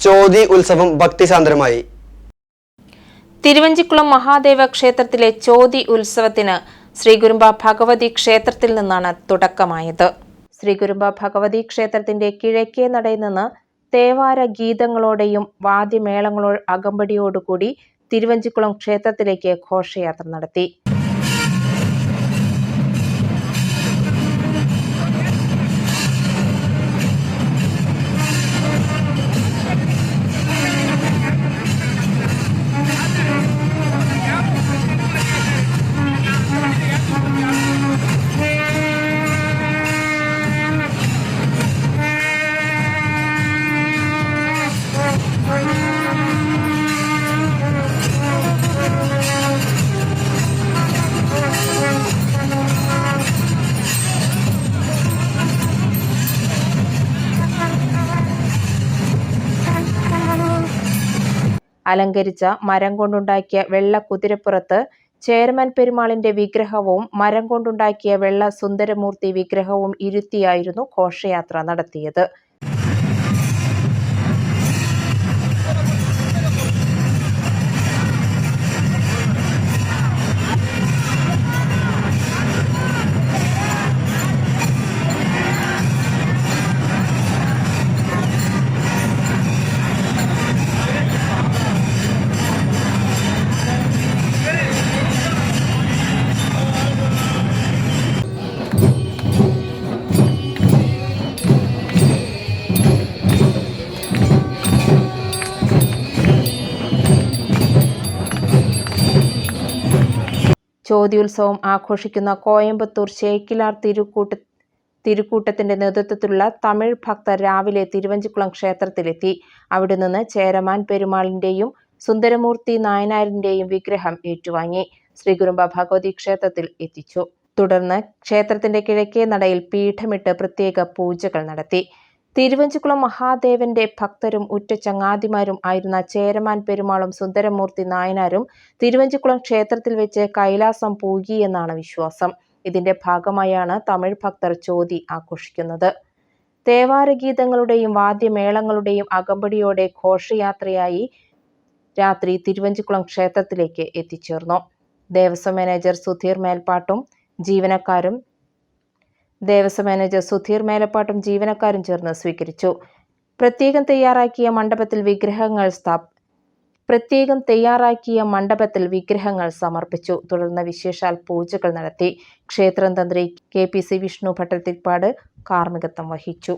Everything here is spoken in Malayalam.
ചോതി ഉത്സവം ഭക്തിസാന്ദ്രമായി തിരുവഞ്ചിക്കുളം മഹാദേവ ക്ഷേത്രത്തിലെ ചോതി ഉത്സവത്തിന് ശ്രീഗുരുമ്പ ഭഗവതി ക്ഷേത്രത്തിൽ നിന്നാണ് തുടക്കമായത്. ശ്രീഗുരുമ്പ ഭഗവതി ക്ഷേത്രത്തിന്റെ കിഴക്കേ നടയിൽ നിന്ന് തേവാര ഗീതങ്ങളോടെയും വാദ്യമേളങ്ങളോ അകമ്പടിയോടുകൂടി തിരുവഞ്ചിക്കുളം ക്ഷേത്രത്തിലേക്ക് ഘോഷയാത്ര നടത്തി. അലങ്കരിച്ച മരം കൊണ്ടുണ്ടാക്കിയ വെള്ള കുതിരപ്പുറത്ത് ചെയർമാൻ പെരുമാളിന്റെ വിഗ്രഹവും മരം കൊണ്ടുണ്ടാക്കിയ വെള്ള സുന്ദരമൂർത്തി വിഗ്രഹവും ഇരുത്തിയായിരുന്നു ഘോഷയാത്ര നടത്തിയത്. ചോദ്യോത്സവം ആഘോഷിക്കുന്ന കോയമ്പത്തൂർ ചേക്കിലാർ തിരുക്കൂട്ട തിരുക്കൂട്ടത്തിന്റെ നേതൃത്വത്തിലുള്ള തമിഴ് ഭക്തർ രാവിലെ തിരുവഞ്ചിക്കുളം ക്ഷേത്രത്തിലെത്തി. അവിടെ നിന്ന് ചേരമാൻ പെരുമാളിന്റെയും സുന്ദരമൂർത്തി നായനാരിന്റെയും വിഗ്രഹം ഏറ്റുവാങ്ങി. ശ്രീകുരുമ്പ ഭഗവതി ക്ഷേത്രത്തിൽ എത്തിച്ചു. തുടർന്ന് ക്ഷേത്രത്തിന്റെ കിഴക്കേ നടയിൽ പീഠമിട്ട് പ്രത്യേക പൂജകൾ നടത്തി. തിരുവഞ്ചിക്കുളം മഹാദേവന്റെ ഭക്തരും ഉറ്റ ചങ്ങാതിമാരും ആയിരുന്ന ചേരമാൻ പെരുമാളും സുന്ദരമൂർത്തി നായനാരും തിരുവഞ്ചിക്കുളം ക്ഷേത്രത്തിൽ വെച്ച് കൈലാസം പൂകി എന്നാണ് വിശ്വാസം. ഇതിന്റെ ഭാഗമായാണ് തമിഴ് ഭക്തർ ചോതി ആഘോഷിക്കുന്നത്. ദേവാരഗീതങ്ങളുടെയും വാദ്യമേളങ്ങളുടെയും അകമ്പടിയോടെ ഘോഷയാത്രയായി രാത്രി തിരുവഞ്ചിക്കുളം ക്ഷേത്രത്തിലേക്ക് എത്തിച്ചേർന്നു. ദേവസ്വം മാനേജർ സുധീർ മേൽപ്പാട്ടും ജീവനക്കാരും ദേവസ്വം മാനേജർ സുധീർ മേലപ്പാട്ടും ജീവനക്കാരും ചേർന്ന് സ്വീകരിച്ചു. പ്രത്യേകം തയ്യാറാക്കിയ മണ്ഡപത്തിൽ വിഗ്രഹങ്ങൾ സ്ഥാപ പ്രത്യേകം തയ്യാറാക്കിയ മണ്ഡപത്തിൽ വിഗ്രഹങ്ങൾ സമർപ്പിച്ചു. തുടർന്ന് വിശേഷാൽ പൂജകൾ നടത്തി. ക്ഷേത്രം തന്ത്രി K P C Vishnu Bhattathiripad കാർമ്മികത്വം വഹിച്ചു.